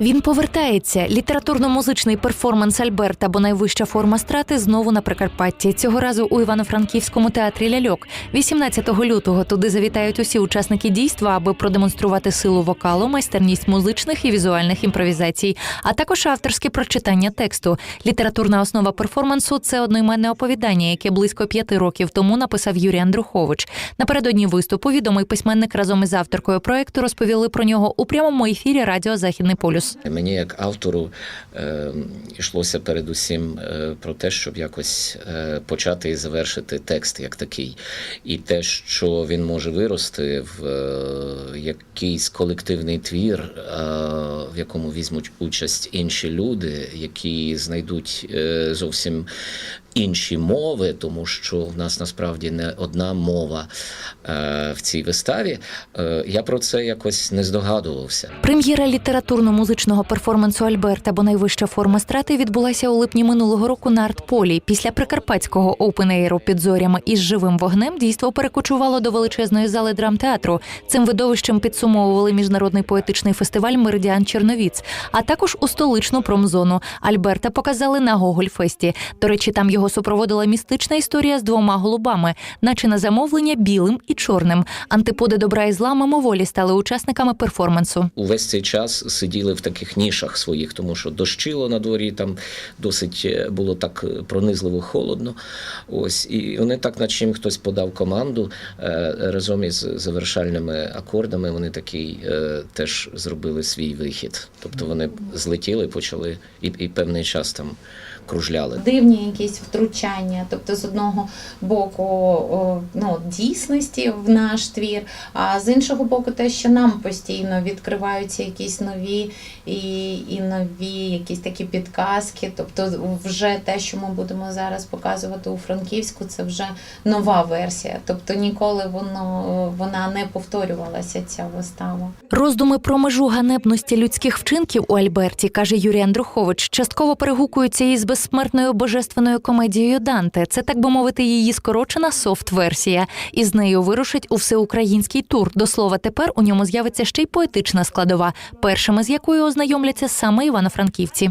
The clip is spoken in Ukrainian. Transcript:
Він повертається. Літературно-музичний перформанс Альберт або найвища форма страти знову на Прикарпатті. Цього разу у Івано-Франківському театрі Ляльок. 18 лютого туди завітають усі учасники дійства, аби продемонструвати силу вокалу, майстерність музичних і візуальних імпровізацій, а також авторське прочитання тексту. Літературна основа перформансу це одноіменне оповідання, яке близько п'яти років тому написав Юрій Андрухович. Напередодні виступу відомий письменник разом із авторкою проекту розповіли про нього у прямому ефірі Радіо Західний полюс. Мені як автору е, йшлося передусім е, про те, щоб якось е, почати і завершити текст як такий. І те, що він може вирости в е, якийсь колективний твір, е, в якому візьмуть участь інші люди, які знайдуть е, зовсім інші мови, тому що в нас насправді не одна мова е, в цій виставі. Е, я про це якось не здогадувався. Прем'єра літературно-музичного перформансу Альберт або найвища форма страти відбулася у липні минулого року на артполі. Після прикарпатського опен-ейру під зорями із живим вогнем дійство перекочувало до величезної зали драмтеатру. Цим видовищем підсумовували міжнародний поетичний фестиваль Меридіан Черновіць, а також у столичну промзону. Альберта показали на Гогольфесті. До речі, там його супроводила містична історія з двома голубами, наче на замовлення білим і чорним. Антиподи добра і зла мимоволі стали учасниками перформансу. увесь цей час сиділи в таких нішах своїх, тому що дощило на дворі, там досить е, було так е, пронизливо холодно. Ось і вони так, над чим хтось подав команду е, разом із завершальними акордами. Вони такий теж зробили свій вихід. Тобто вони злетіли, почали і, і певний час там кружляли. дивні якісь втручання, тобто з одного боку ну, дійсності в наш твір, а з іншого боку, те, що нам постійно відкриваються якісь нові і, і нові якісь такі підказки. Тобто, вже те, що ми будемо зараз показувати у Франківську, це вже нова версія. Тобто ніколи воно вона не повторювалася, ця вистава. Роздуми про межу ганебності людських вчинків у Альберті, каже Юрій Андрухович, частково перегукуються із безсмертною божественною комедією Данте. Це так би мовити, її скорочена софт-версія. І з нею вирушить у всеукраїнський тур. До слова, тепер у ньому з'явиться ще й поетична складова, першими з якою ознайомляться саме івано-франківці.